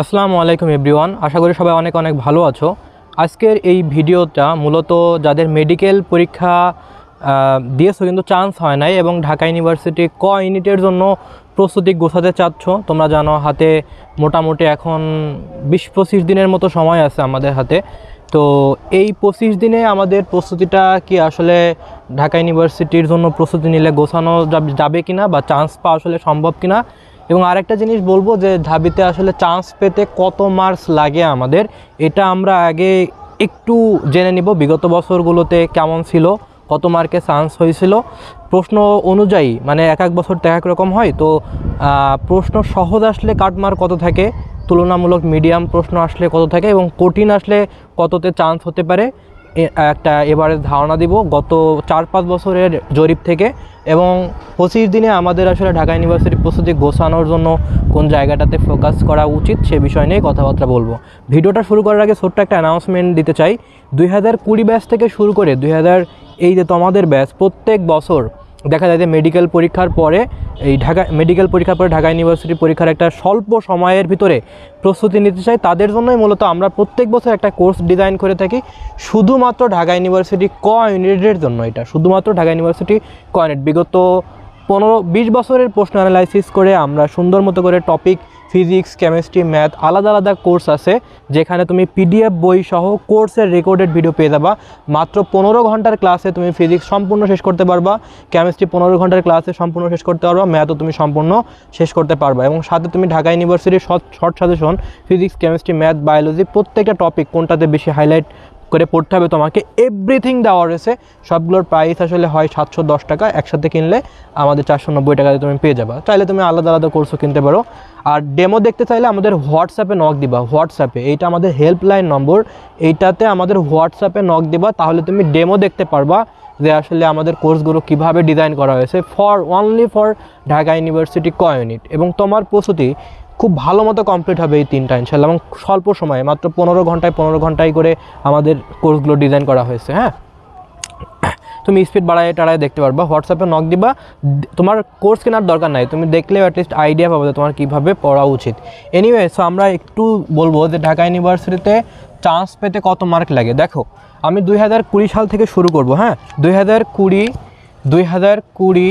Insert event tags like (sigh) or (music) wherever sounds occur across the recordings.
আসসালামু আলাইকুম এভরিওয়ান, আশা করি সবাই অনেক অনেক ভালো আছো। আজকের এই ভিডিওটা মূলত যাদের মেডিকেল পরীক্ষা দিয়েছ কিন্তু চান্স হয় নাই এবং ঢাকা ইউনিভার্সিটি ক ইউনিটের জন্য প্রস্তুতি গোছাতে চাচ্ছ, তোমরা জানো হাতে মোটামুটি এখন বিশ পঁচিশ দিনের মতো সময় আছে আমাদের হাতে। তো এই পঁচিশ দিনে আমাদের প্রস্তুতিটা কি আসলে ঢাকা ইউনিভার্সিটির জন্য প্রস্তুতি নিলে গোছানো যাবে- যাবে কিনা বা চান্স পাওয়া আসলে সম্ভব কিনা এবং আরেকটা জিনিস বলব যে ঢাবিতে আসলে চান্স পেতে কত মার্কস লাগে আমাদের, এটা আমরা আগে একটু জেনে নিব বিগত বছরগুলোতে কেমন ছিল, কত মার্কে চান্স হয়েছিল। প্রশ্ন অনুযায়ী মানে এক এক বছর তো এক রকম হয়, তো প্রশ্ন সহজ আসলে কাটমার কত থাকে, তুলনামূলক মিডিয়াম প্রশ্ন আসলে কত থাকে এবং কঠিন আসলে কততে চান্স হতে পারে একটা এবারে ধারণা দিব। গত চার পাঁচ বছরের জরিপ থেকে এবং পঁচিশ দিনে আমাদের আসলে ঢাকা ইউনিভার্সিটি প্রস্তুতি গোছানোর জন্য কোন জায়গাটাতে ফোকাস করা উচিত সে বিষয় নিয়ে কথাবার্তা বলব। ভিডিওটা শুরু করার আগে ছোট্ট একটা অ্যানাউন্সমেন্ট দিতে চাই। দুই হাজার কুড়ি ব্যাচ থেকে শুরু করে দুই হাজার এই যে তোমাদের ব্যাচ প্রত্যেক বছর দেখা যায় যে মেডিকেল পরীক্ষার পরে এই ঢাকা মেডিকেল পরীক্ষার পরে ঢাকা ইউনিভার্সিটি পরীক্ষার একটা স্বল্প সময়ের ভিতরে প্রস্তুতি নিতে চাই তাদের জন্যই মূলত আমরা প্রত্যেক বছর একটা কোর্স ডিজাইন করে থাকি। শুধুমাত্র ঢাকা ইউনিভার্সিটি ক ইউনিটের জন্য এটা, শুধুমাত্র ঢাকা ইউনিভার্সিটি ক ইউনিট বিগত পনেরো, বিশ বছরের প্রশ্ন অ্যানালাইসিস করে আমরা সুন্দর মতো করে টপিক ফিজিক্স কেমিস্ট্রি ম্যাথ আলাদা আলাদা কোর্স আছে, যেখানে তুমি পিডিএফ বই সহ কোর্সের রেকর্ডেড ভিডিও পেয়ে যাবা। মাত্র পনেরো ঘণ্টার ক্লাসে তুমি ফিজিক্স সম্পূর্ণ শেষ করতে পারবা কেমিস্ট্রি পনেরো ঘণ্টার ক্লাসে সম্পূর্ণ শেষ করতে পারবা ম্যাথও তুমি সম্পূর্ণ শেষ করতে পারবা। এবং সাথে তুমি ঢাকা ইউনিভার্সিটির short suggestion physics chemistry math biology প্রত্যেকটা টপিক কোনটাতে বেশি হাইলাইট করে পড়তে হবে তোমাকে। এভরিথিং দেওয়া রয়েছে। সবগুলোর প্রাইস আসলে হয় সাতশো দশ টাকা। একসাথে কিনলে আমাদের চারশো নব্বই টাকাতে তুমি পেয়ে যাবা। চাইলে তুমি আলাদা আলাদা কোর্সও কিনতে পারো। আর ডেমো দেখতে চাইলে আমাদের হোয়াটসঅ্যাপে নক দিবা। হোয়াটসঅ্যাপে এইটা আমাদের হেল্পলাইন নম্বর এইটাতে আমাদের হোয়াটসঅ্যাপে নক দিবা। তাহলে তুমি ডেমো দেখতে পারবা যে আসলে আমাদের কোর্সগুলো কীভাবে ডিজাইন করা হয়েছে। For only for Dhaka university ক ইউনিট এবং তোমার প্রস্তুতি খুব ভালো মতো কমপ্লিট হবে এই তিনটা ইনশাল্লাহ এবং স্বল্প সময়ে, মাত্র পনেরো ঘন্টায় পনেরো ঘন্টায় করে আমাদের কোর্সগুলো ডিজাইন করা হয়েছে হ্যাঁ? তুমি স্পিড বাড়ায় টাড়ায় দেখতে পারবা। হোয়াটসঅ্যাপে নক দিবা। তোমার কোর্স কেনার দরকার নাই। তুমি দেখলেও অ্যাটলিস্ট আইডিয়া পাবে তোমার কীভাবে পড়া উচিত। এনিওয়ে সো আমরা একটু বলব যে ঢাকা ইউনিভার্সিটিতে চান্স পেতে কত মার্ক লাগে? দেখো, আমি দুই হাজার কুড়ি সাল থেকে শুরু করব হ্যাঁ? দুই হাজার কুড়ি, দুই হাজার কুড়ি,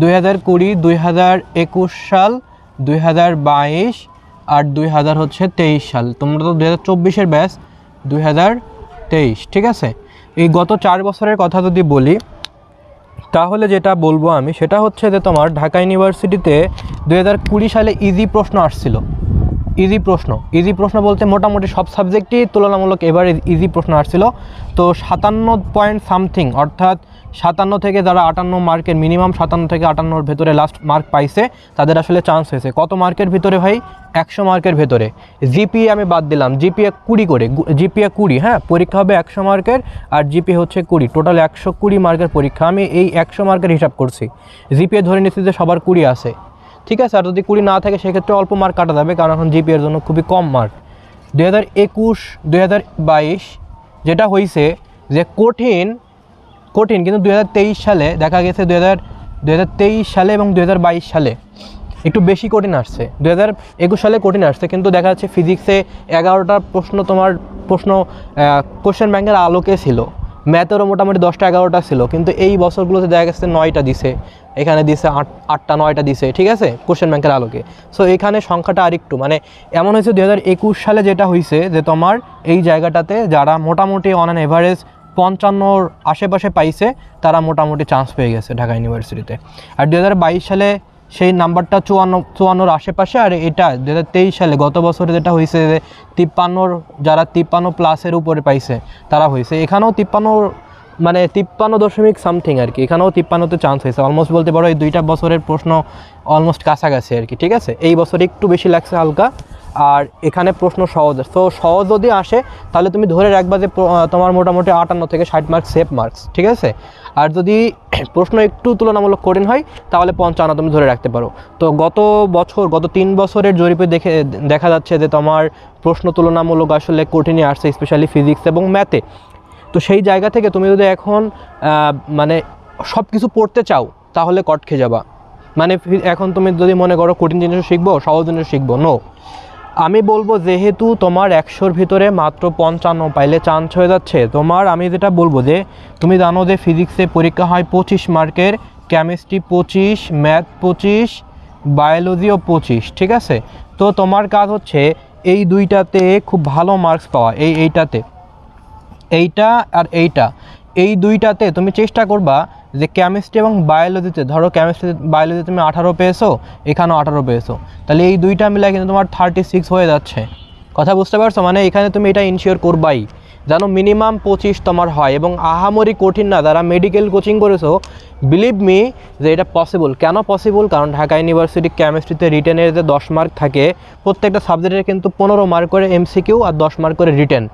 দুই হাজার কুড়ি, দুই হাজার একুশ সাল দুই হাজার বাইশ আর দুই হাজার হচ্ছে তেইশ সাল। তোমরা তো দুই হাজার চব্বিশের ব্যাচ দুই হাজার তেইশ, ঠিক আছে? এই গত চার বছরের কথা যদি বলি, তাহলে যেটা বলব আমি, সেটা হচ্ছে যে তোমার ঢাকা ইউনিভার্সিটিতে দুই হাজার কুড়ি সালে ইজি প্রশ্ন আসছিল। ইজি প্রশ্ন। ইজি প্রশ্ন বলতে মোটামুটি সব সাবজেক্টই তুলনামূলক এবার ইজি প্রশ্ন আসছিল। তো সাতান্ন পয়েন্ট সামথিং অর্থাৎ সাতান্ন থেকে যারা আটান্ন মার্কের মিনিমাম সাতান্ন থেকে আটান্নর ভেতরে লাস্ট মার্ক পাইছে, তাদের আসলে চান্স হয়েছে। কত মার্কের ভিতরে ভাই? একশো মার্কের ভেতরে। জিপিএ আমি বাদ দিলাম। জিপিএ কুড়ি করে। জিপিএ কুড়ি হ্যাঁ? পরীক্ষা হবে একশো মার্কের আর জিপিএ হচ্ছে কুড়ি। টোটাল একশো কুড়ি মার্কের পরীক্ষা। আমি এই একশো মার্কের হিসাব করছি। জিপিএ ধরে নিচ্ছি যে সবার কুড়ি আছে। ঠিক আছে? আর যদি কুড়ি না থাকে, সেক্ষেত্রে অল্প মার্ক কাটা যাবে, কারণ এখন জিপিএ এর জন্য খুবই কম মার্ক দু হাজার একুশ দু হাজার বাইশ, যেটা হয়েছে যে কঠিন কঠিন, কিন্তু দু হাজার তেইশ সালে দেখা গেছে দু হাজার সালে এবং দু হাজার বাইশ সালে একটু বেশি কঠিন আসছে। দু হাজার একুশ সালে কঠিন আসছে, কিন্তু দেখা যাচ্ছে ফিজিক্সে এগারোটা প্রশ্ন তোমার, প্রশ্ন কোশ্চেন ব্যাংকের আলোকে ছিল। ম্যাথেরও মোটামুটি দশটা এগারোটা ছিল, কিন্তু এই বছরগুলোতে দেখা গেছে নয়টা দিছে। এখানে দিছে আট, আটটা, নয়টা দিছে, ঠিক আছে? কোশ্চেন ব্যাংকের আলোকে। সো এখানে সংখ্যাটা আরেকটু মানে এমন হয়েছে দু হাজার একুশ সালে যেটা হয়েছে যে তোমার এই জায়গাটাতে যারা মোটামুটি অন অ্যান এভারেজ পঞ্চান্নর আশেপাশে পাইছে, তারা মোটামুটি চান্স পেয়ে গেছে ঢাকা ইউনিভার্সিটিতে আর দু হাজার বাইশ সালে সেই নাম্বারটা চুয়ান্ন, চুয়ান্নর আশেপাশে, আর এটা দু হাজার তেইশ সালে গত বছরে যেটা হয়েছে যে তিপ্পান্নর যারা তিপ্পান্ন প্লাসের উপরে পাইছে, তারা হয়েছে এখানেও তিপ্পান্ন মানে তিপ্পান্ন দশমিক সামথিং আর কি। এখানেও তিপ্পান্নতে চান্স হয়েছে অলমোস্ট বলতে পারো এই দুইটা বছরের প্রশ্ন অলমোস্ট কাছাকাছি আর কি, ঠিক আছে? এই বছর একটু বেশি লাগছে হালকা। আর এখানে প্রশ্ন সহজ তো সহজ যদি আসে, তাহলে তুমি ধরে রাখবা যে তোমার মোটামুটি আটান্ন থেকে ষাট মার্কস সেফ মার্কস ঠিক আছে? আর যদি (clears throat) প্রশ্ন একটু তুলনামূলক কঠিন হয়, তাহলে পঞ্চান্ন তুমি ধরে রাখতে পারো। তো গত বছর, গত তিন বছরের জরিপে দেখে, দেখা যাচ্ছে যে তোমার প্রশ্ন তুলনামূলক আসলে কঠিনই আসছে স্পেশালি ফিজিক্স এবং ম্যাথে তো সেই জায়গা থেকে তুমি যদি এখন মানে সব কিছু পড়তে চাও, তাহলে কট খেয়ে যাবা। মানে এখন তুমি যদি মনে করো কঠিন জিনিসও শিখব, সহজ জিনিসও শিখব নো আমি বলব যেহেতু তোমার একশোর ভিতরে মাত্র পঞ্চান্ন পাইলে চান্স হয়ে যাচ্ছে, তোমার আমি যেটা বলব যে, তুমি জানো যে ফিজিক্সে পরীক্ষা হয় পঁচিশ মার্কের কেমিস্ট্রি পঁচিশ ম্যাথ পঁচিশ বায়োলজিও পঁচিশ, ঠিক আছে? তো তোমার কাজ হচ্ছে এই দুইটাতে খুব ভালো মার্কস পাওয়া, এই এইটাতে। এইটা আর এইটা। এই দুইটাতে তুমি চেষ্টা করবা যে কেমিস্ট্রি এবং বায়োলজিতে ধরো কেমিস্ট্রি বায়োলজিতে তুমি আঠারো পেয়েছ, এখানেও আঠারো পেয়েছ। তাহলে এই দুইটা মিলে কিন্তু তোমার থার্টি সিক্স হয়ে যাচ্ছে। কথা বুঝতে পারছ? মানে এখানে তুমি এটা ইনশিওর করবাই। যেন মিনিমাম পঁচিশ তোমার হয় এবং আহামরি কঠিন না, যারা মেডিকেল কোচিং করেছ বিলিভ মি যে এটা পসিবল কেন পসিবল কারণ ঢাকা ইউনিভার্সিটি কেমিস্ট্রিতে রিটেনের যে দশ মার্ক থাকে, প্রত্যেকটা সাবজেক্টের কিন্তু পনেরো মার্ক করে এমসিকিউ আর দশ মার্ক করে রিটেন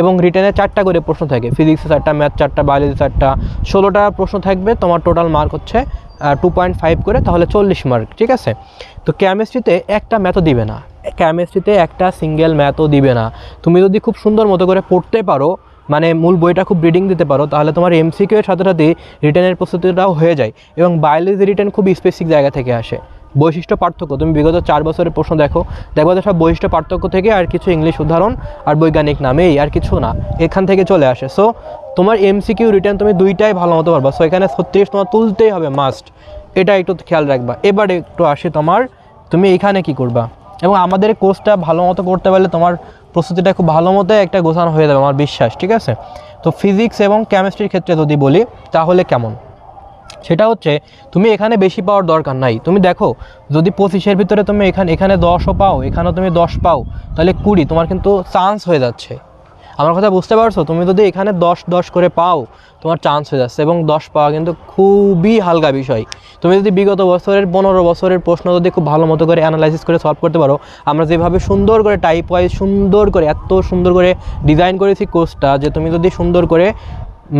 এবং রিটেনে চারটা করে প্রশ্ন থাকে। ফিজিক্সে চারটা, ম্যাথ চারটা বায়োলজি চারটা, ষোলোটা প্রশ্ন থাকবে। তোমার টোটাল মার্ক হচ্ছে টু পয়েন্ট ফাইভ করে, তাহলে চল্লিশ মার্ক ঠিক আছে? তো কেমিস্ট্রিতে একটা ম্যাথও দিবে না। কেমিস্ট্রিতে একটা সিঙ্গেল ম্যাথও দিবে না। তুমি যদি খুব সুন্দর মতো করে পড়তে পারো মানে মূল বইটা খুব রিডিং দিতে পারো, তাহলে তোমার এমসিকিউ এর সাথে সাথে রিটেনের প্রস্তুতিটাও হয়ে যায় এবং বায়োলজি রিটার্ন খুব স্পেসিফিক জায়গা থেকে আসে। বৈশিষ্ট্য পার্থক্য। তুমি বিগত চার বছরের প্রশ্ন দেখো। দেখব যে সব বৈশিষ্ট্য পার্থক্য থেকে আর কিছু ইংলিশ উদাহরণ আর বৈজ্ঞানিক নামেই আর কিছু না। এখান থেকে চলে আসে। সো তোমার এমসিকিউ রিটার্ন তুমি দুইটাই ভালো মতো পারবা। সো এখানে ছত্রিশ তোমার তুলতেই হবে মাস্ট এটা একটু খেয়াল রাখবা। এবার একটু আসে তোমার, তুমি এখানে কি করবা? এবং আমাদের কোর্সটা ভালো মতো করতে পারলে তোমার প্রস্তুতিটা খুব ভালো মতো একটা গোছানো হয়ে যাবে, আমার বিশ্বাস। ঠিক আছে? তো ফিজিক্স এবং কেমিস্ট্রির ক্ষেত্রে যদি বলি, তাহলে কেমন? সেটা হচ্ছে, তুমি এখানে বেশি পাওয়ার দরকার নাই। তুমি দেখো, যদি পঁচিশের ভিতরে তুমি এখানে এখানে দশও পাও, এখানেও তুমি দশ পাও, তাহলে কুড়ি, তোমার কিন্তু চান্স হয়ে যাচ্ছে। আমার কথা বুঝতে পারছ? তুমি যদি এখানে দশ দশ করে পাও, তোমার চান্স হয়ে যাচ্ছে। এবং দশ পাওয়া কিন্তু খুবই হালকা বিষয়। তুমি যদি বিগত বছরের পনেরো বছরের প্রশ্ন যদি খুব ভালো মতো করে অ্যানালাইসিস করে সলভ করতে পারো, আমরা যেভাবে সুন্দর করে টাইপ ওয়াইজ সুন্দর করে, এত সুন্দর করে ডিজাইন করেছি কোর্সটা যে তুমি যদি সুন্দর করে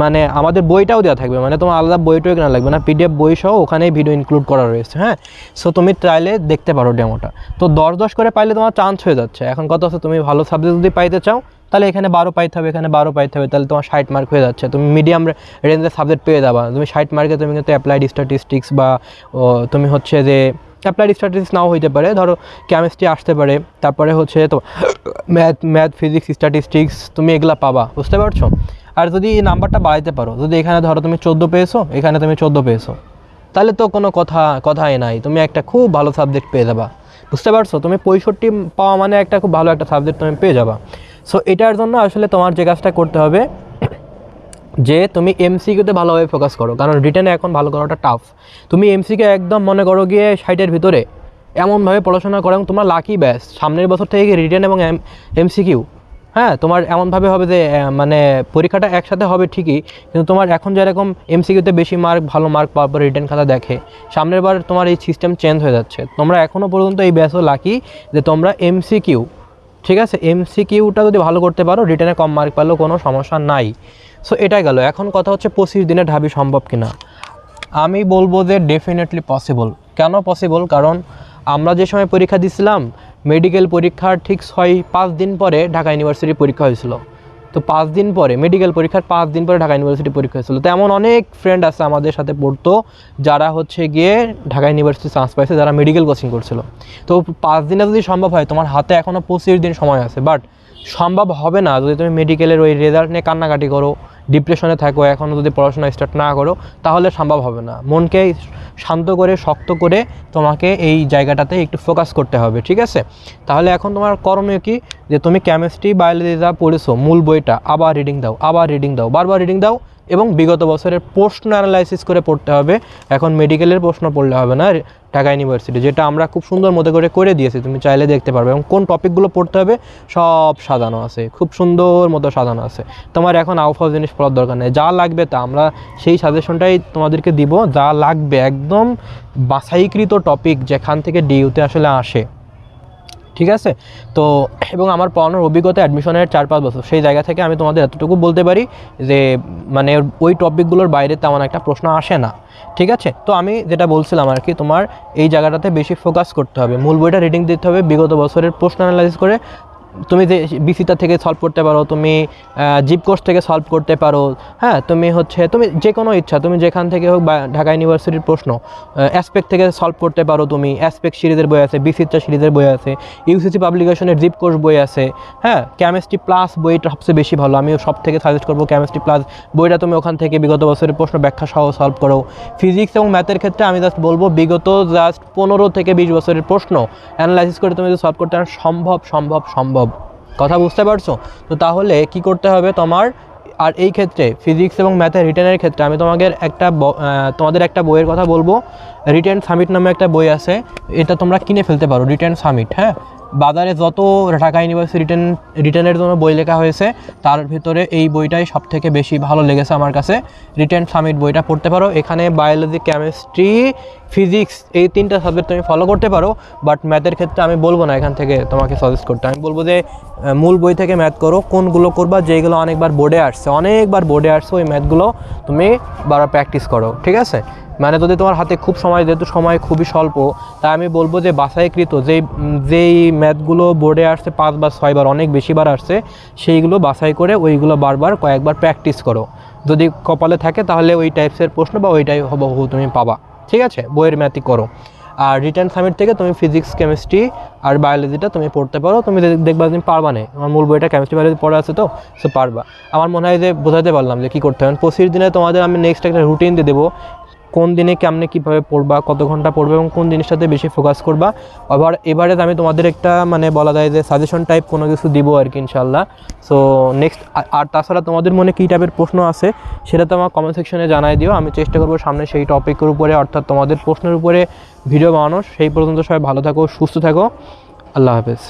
মানে আমাদের বইটাও দেওয়া থাকবে মানে তোমার আলাদা বইটাও কেনা লাগবে না পিডিএফ বই সহ ওখানেই ভিডিও ইনক্লুড করা রয়েছে হ্যাঁ? সো তুমি চাইলে দেখতে পারো ডেমোটা তো দশ দশ করে পাইলে তোমার চান্স হয়ে যাচ্ছে। এখন কত হচ্ছে তুমি ভালো সাবজেক্ট যদি পাইতে চাও, তাহলে এখানে বারো পাইতে হবে, এখানে বারো পাইতে হবে, তাহলে তোমার ষাট মার্ক হয়ে যাচ্ছে। তুমি মিডিয়াম রেঞ্জের সাবজেক্ট পেয়ে যাবা। তুমি ষাট মার্কে তুমি কিন্তু অ্যাপ্লাইড স্ট্যাটিস্টিক্স বা তুমি হচ্ছে যে অ্যাপ্লাইড স্ট্যাটিস্টিক্স নাও হইতে পারে। ধরো কেমিস্ট্রি আসতে পারে, তারপরে হচ্ছে তো ম্যাথ ম্যাথ ফিজিক্স স্ট্যাটিস্টিক্স তুমি এগুলা পাবা, বুঝতে পারছ? আর যদি এই নাম্বারটা বাড়াইতে পারো, যদি এখানে ধরো তুমি চোদ্দ পেয়েছ, এখানে তুমি চোদ্দ পেয়েছ, তাহলে তো কোনো কথা, কথাই নাই। তুমি একটা খুব ভালো সাবজেক্ট পেয়ে যাবা। বুঝতে পারছ? তুমি পঁয়ষট্টি পাওয়া মানে একটা খুব ভালো একটা সাবজেক্ট তুমি পেয়ে যাবা। সো এটার জন্য আসলে তোমার যে কাজটা করতে হবে, যে তুমি এমসিকিউতে ভালোভাবে ফোকাস করো। কারণ রিটেনে এখন ভালো করাটা টাফ তুমি এমসিকে একদম মনে করো গিয়ে সাইটের ভিতরে এমনভাবে পড়াশোনা করো এবং তোমার লাকি ব্যাস সামনের বছর থেকে রিটার্ন এবং এমসিকিউ হ্যাঁ তোমার এমনভাবে হবে যে মানে পরীক্ষাটা একসাথে হবে ঠিকই, কিন্তু তোমার এখন যেরকম এমসিকিউতে বেশি মার্ক ভালো মার্ক পাওয়ার পর রিটেন খাতা দেখে, সামনের বার তোমার এই সিস্টেম চেঞ্জ হয়ে যাচ্ছে। তোমরা এখনও পর্যন্ত এই ব্যাসও লাকি যে তোমরা এমসিকিউ ঠিক আছে? এমসিকিউটা যদি ভালো করতে পারো রিটার্নে কম মার্ক পেলেও কোনো সমস্যা নাই। সো এটাই গেল। এখন কথা হচ্ছে পঁচিশ দিনে ঢাবি সম্ভব কিনা? আমি বলব যে ডেফিনেটলি পসিবল কেন পসিবল কারণ আমরা যে সময় পরীক্ষা দিছিলাম মেডিকেল পরীক্ষার ঠিক ছয়, পাঁচ দিন পরে ঢাকা ইউনিভার্সিটি পরীক্ষা হয়েছিল। তো পাঁচ দিন পরে, মেডিকেল পরীক্ষার পাঁচ দিন পরে ঢাকা ইউনিভার্সিটি পরীক্ষা হয়েছিল। তো এমন অনেক ফ্রেন্ড আছে আমাদের সাথে পড়তো, যারা হচ্ছে গিয়ে ঢাকা ইউনিভার্সিটি চান্স পাইছে, যারা মেডিকেল কোচিং করছিল। তো পাঁচ দিনে যদি সম্ভব হয়, তোমার হাতে এখনও পঁচিশ দিন সময় আছে বাট সম্ভব হবে না যদি তুমি মেডিকেলের ওই রেজাল্ট নিয়ে কান্নাকাটি করো ডিপ্রেশনে থাকো এখনও যদি পড়াশোনা স্টার্ট না করো, তাহলে সম্ভব হবে না। মনকে শান্ত করে, শক্ত করে তোমাকে এই জায়গাটাতে একটু ফোকাস করতে হবে, ঠিক আছে? তাহলে এখন তোমার করণীয় কি? যে তুমি কেমিস্ট্রি বায়োলজি যা পড়েছো, মূল বইটা আবার রিডিং দাও, আবার রিডিং দাও, বারবার রিডিং দাও এবং বিগত বছরের প্রশ্ন অ্যানালাইসিস করে পড়তে হবে। এখন মেডিকেলের প্রশ্ন পড়লে হবে না, ঢাকা ইউনিভার্সিটি যেটা আমরা খুব সুন্দর মতো করে করে দিয়েছি, তুমি চাইলে দেখতে পারবে। এবং কোন টপিকগুলো পড়তে হবে, সব সাজানো আছে, খুব সুন্দর মতো সাজানো আছে। তোমার এখন আউফাউ জিনিস পড়ার দরকার নেই, যা লাগবে তা আমরা সেই সাজেশনটাই তোমাদেরকে দিব। যা লাগবে একদম বাছাইকৃত টপিক যেখান থেকে ডিউতে আসলে আসে। ঠিক আছে? তো, এবং আমার পড়ানোর অভিজ্ঞতা অ্যাডমিশনের চার পাঁচ বছর। সেই জায়গা থেকে আমি তোমাদের এতটুকু বলতে পারি যে মানে ওই টপিকগুলোর বাইরে তেমন একটা প্রশ্ন আসে না। ঠিক আছে? তো আমি যেটা বলছিলাম আর কি, তোমার এই জায়গাটাতে বেশি ফোকাস করতে হবে। মূল বইটা রিডিং দিতে হবে, বিগত বছরের প্রশ্ন অ্যানালাইজ করে তুমি যে বিসিটা থেকে সলভ করতে পারো, তুমি জিপ কোর্স থেকে সলভ করতে পারো হ্যাঁ তুমি হচ্ছে, তুমি যে কোনো ইচ্ছা, তুমি যেখান থেকে হোক বা ঢাকা ইউনিভার্সিটির প্রশ্ন অ্যাসপেক্ট থেকে সলভ করতে পারো তুমি অ্যাসপেক্ট সিরিজের বই আছে বিসিটা সিরিজের বই আছে ইউসিসি পাবলিকেশনের জিপ কোর্স বই আছে হ্যাঁ কেমিস্ট্রি প্লাস বইটা সবচেয়ে বেশি ভালো আমি সব থেকে সাজেস্ট করব কেমিস্ট্রি প্লাস বইটা তুমি ওখান থেকে বিগত বছরের প্রশ্ন ব্যাখ্যা সহ সলভ করো। ফিজিক্স এবং ম্যাথের ক্ষেত্রে আমি জাস্ট বলব, বিগত জাস্ট পনেরো থেকে বিশ বছরের প্রশ্ন অ্যানালাইসিস করে তুমি যদি সলভ করতে সম্ভব সম্ভব সম্ভব। কথা বুঝতে পারছ? তো তাহলে কি করতে হবে তোমার? আর এই ক্ষেত্রে ফিজিক্স এবং ম্যাথের রিটার্নের ক্ষেত্রে আমি তোমাদের একটা তোমাদের একটা বইয়ের কথা বলব। রিটার্ন সামিট নামে একটা বই আছে। এটা তোমরা কিনে ফেলতে পারো রিটার্ন সামিট হ্যাঁ? বাজারে যত ঢাকা ইউনিভার্সিটি রিটেন রিটেনের জন্য বই লেখা হয়েছে, তার ভিতরে এই বইটাই সব থেকে বেশি ভালো লেগেছে আমার কাছে। রিটেন সামিট বইটা পড়তে পারো। এখানে বায়োলজি কেমিস্ট্রি ফিজিক্স এই তিনটা সাবজেক্ট তুমি ফলো করতে পারো বাট ম্যাথের ক্ষেত্রে আমি বলব না এখান থেকে তোমাকে সাজেস্ট করতে। আমি বলব যে মূল বই থেকে ম্যাথ করো, কোনগুলো করবা, যেগুলো অনেকবার বোর্ডে আসছে। অনেকবার বোর্ডে আসছে ওই ম্যাথগুলো তুমি বারবার প্র্যাকটিস করো, ঠিক আছে? মানে যদি তোমার হাতে খুব সময়, যেহেতু সময় খুবই স্বল্প, তাই আমি বলব যে বাছাইকৃত যেই যেই ম্যাথগুলো বোর্ডে আসছে পাঁচ পাঁচবার ছয়বার অনেক বেশিবার আসছে, সেইগুলো বাছাই করে ওইগুলো বারবার কয়েকবার প্র্যাকটিস করো। যদি কপালে থাকে তাহলে ওই টাইপসের প্রশ্ন বা ওইটাই হবহু তুমি পাবা। ঠিক আছে? বইয়ের ম্যাথই করো। আর রিটার্ন সামিট থেকে তুমি ফিজিক্স কেমিস্ট্রি আর বায়োলজিটা তুমি পড়তে পারো। তুমি দেখবা তুমি পারবা না। আমার মূল বইটা কেমিস্ট্রি বায়োলজি পড়া আছে তো সে পারবা। আমার মনে হয় যে বোঝাতে পারলাম যে কী করতে হবে পঁচিশ দিনে তোমাদের আমি নেক্সট একটা রুটিন দিয়ে দেবো। কোন দিনে কেমনে কীভাবে পড়বা, কত ঘণ্টা পড়বে এবং কোন জিনিসটাতে বেশি ফোকাস করবা। আবার এবারে আমি তোমাদের একটা মানে বলা যায় যে সাজেশন টাইপ কোনো কিছু দিব আর কি ইনশাল্লাহ সো নেক্সট আর তাছাড়া তোমাদের মনে কী টাইপের প্রশ্ন আছে, সেটা তো আমার কমেন্ট সেকশনে জানাই দিও। আমি চেষ্টা করব সামনে সেই টপিকের উপরে, অর্থাৎ তোমাদের প্রশ্নের উপরে ভিডিও বানানো সেই পর্যন্ত সবাই ভালো থাকো, সুস্থ থাকো। আল্লাহ হাফেজ।